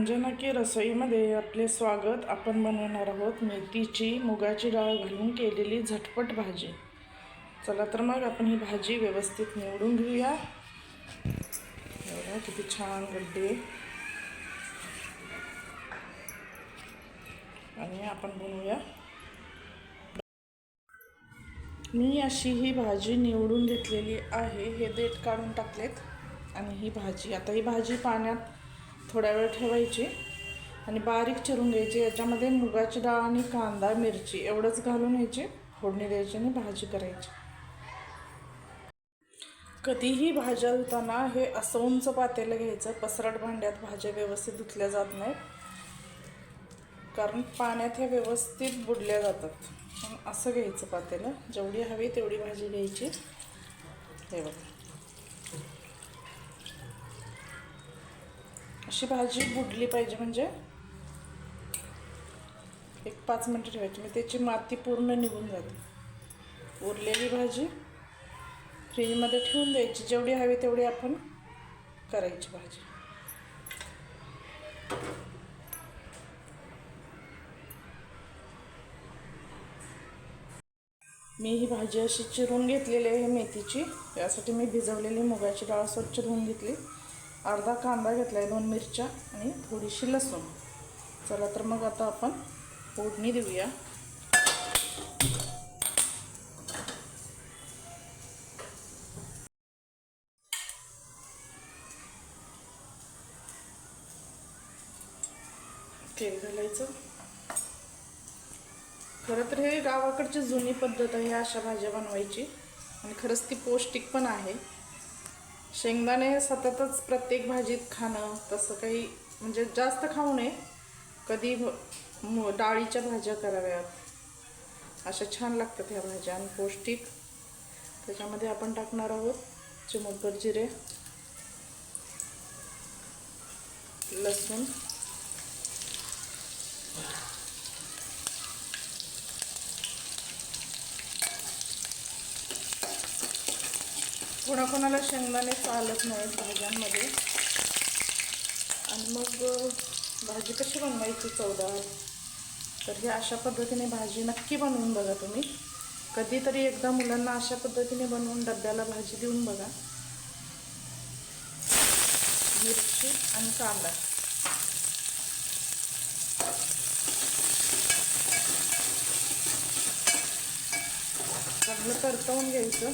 अंजना की रसोईमध्ये आपले स्वागत आपण बनवणार आहोत. मेथीची मुगाची डाळ घालून केलेली झटपट भाजी. चला तर मग आपण ही भाजी व्यवस्थित निवडून घेऊया. बघा किती छान गड्डे. आणि आपण बनवूया. मी अशी ही भाजी निवडून घेतलेली आहे. हे देठ काढून टाकलेत. आणि ही भाजी आता ही भाजी पाण्यात थोड्या वेळ ठेवायची आणि बारीक चिरून घ्यायची. याच्यामध्ये मुगाची डाळ आणि कांदा मिरची एवढंच घालून यायची. फोडणी द्यायची आणि भाजी करायची. कधीही भाज्या धुताना हे असं उंच पातेलं घ्यायचं. पसरट भांड्यात भाज्या व्यवस्थित धुतल्या जात नाहीत. कारण पाण्यात हे व्यवस्थित बुडल्या जातात. असं घ्यायचं पातेलं. जेवढी हवी तेवढी भाजी घ्यायची. हे बघा. अशी भाजी बुडली पाहिजे म्हणजे. एक पाच मिनटं ठेवायची म्हणजे त्याची माती पूर्ण निघून जाते. उरलेली भाजी फ्रीजमध्ये ठेवून द्यायची जेवढी हवी तेवढी आपण करायची भाजी. मी ही भाजी अशी चिरून घेतलेली आहे मेथीची त्यासाठी मी भिजवलेली मुगाची डाळ स्वच्छ धुवून घेतली. अर्धा कांदा घेतला आहे दोन मिरच्या आणि थोडीशी लसूण. चला तर मग आता आपण फोडणी देऊया. तेल घालायचं. खरं तर हे गावाकडची जुनी पद्धत आहे अशा भाज्या बनवायची. आणि खरंच ती पौष्टिक पण आहे. शेंगदाणे सततच प्रत्येक भाजीत खाणं तसं काही म्हणजे जास्त खाऊ नये. कधी डाळीच्या भाज्या कराव्यात. अशा छान लागतात ह्या भाज्या आणि पौष्टिक. त्याच्यामध्ये आपण टाकणार आहोत चिमुटभर जिरे लसूण. कोणाकोणाला शेंगदाणे चालत नाहीत भाज्यांमध्ये. आणि मग भाजी कशी बनवायची चवदार तर ही अशा पद्धतीने भाजी नक्की बनवून बघा तुम्ही. कधीतरी एकदा मुलांना अशा पद्धतीने बनवून डब्याला भाजी देऊन बघा. मिरची आणि कांदा. चांगलं परतवून घ्यायचं.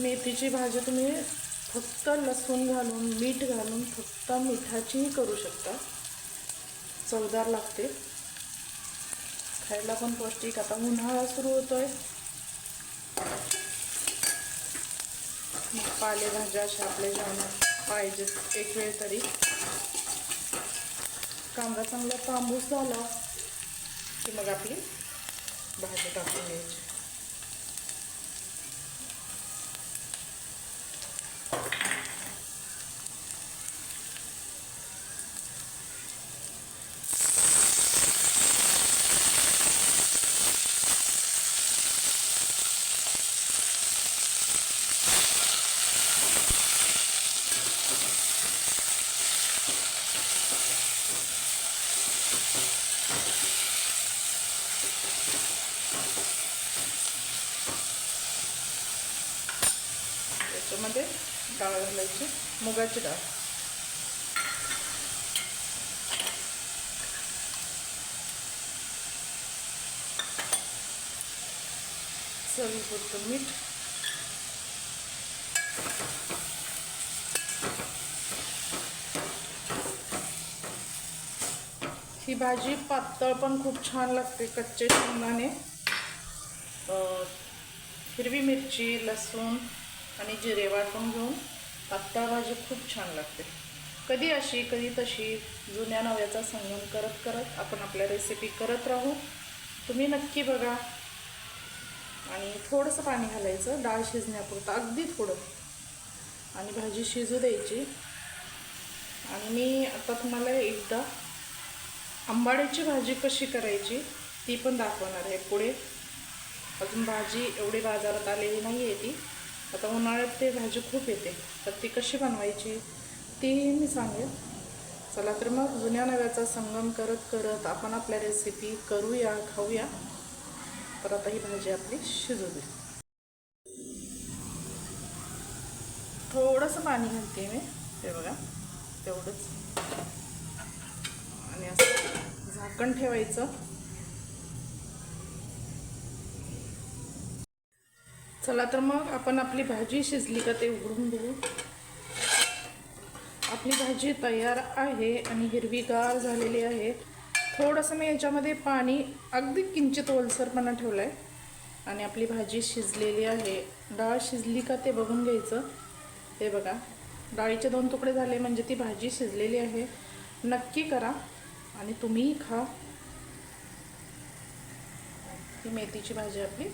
मेथीची भाजी तुम्ही फक्त लसूण घालून मीठ घालून फक्त मिठाचीही करू शकता. चवदार लागते. खायला पण पौष्टिक. आता उन्हाळा सुरू होतो मग पालेभाज्या अशा आपल्या जेवणात पाहिजेत एक वेळ तरी. कांदा चांगला तांबूस झाला की मग आपली भाजी टाकून घ्यायची. त्याच्यामध्ये डाळ घालायची मुगाची डाळ. चवीपुरतं मीठ. ही भाजी पातळ पण खूप छान लागते कच्चे शेंगदाणे हिरवी मिरची लसूण आणि जिरे वाटून घेऊन पातळ भाजी खूप छान लागते. कधी अशी कधी तशी जुन्या नव्याचा संगम करत करत आपण आपल्या रेसिपी करत राहू. तुम्ही नक्की बघा. आणि थोडंसं पाणी घालायचं डाळ शिजण्यापुरतं अगदी थोडं. आणि भाजी शिजू द्यायची. आणि मी आता तुम्हाला एकदा आंबाड्याची भाजी कशी करायची ती पण दाखवणार आहे पुढे. अजून भाजी एवढी बाजारात आलेली नाही आहे ती. उन्हाळ्यात ते भाजी खूप येते. तर ती कशी बनवायची तीही मी सांगेन. चला तर मग जुन्या नव्याचा संगम करत करत आपण आपल्या रेसिपी करूया खाऊया. तर आता ही भाजी आपली शिजू दे थोडंसं पाणी घालते मी. ते बघा तेवढंच. आणि असं झाकण ठेवायचं. चला तर मग आपण आपली भाजी शिजली का ते उघडून बघू. आपली भाजी तयार आहे आणि हिरवीगार झालेली आहे. थोडंसं मी याच्यामध्ये पाणी अगदी किंचित ओलसरपणा ठेवलं आहे आणि आपली भाजी शिजलेली आहे. डाळ शिजली का ते बघून घ्यायचं. हे बघा डाळीचे दोन तुकडे झाले म्हणजे ती भाजी शिजलेली आहे. नक्की करा आणि तुम्हीही खा. ही मेथीची भाजी आपली.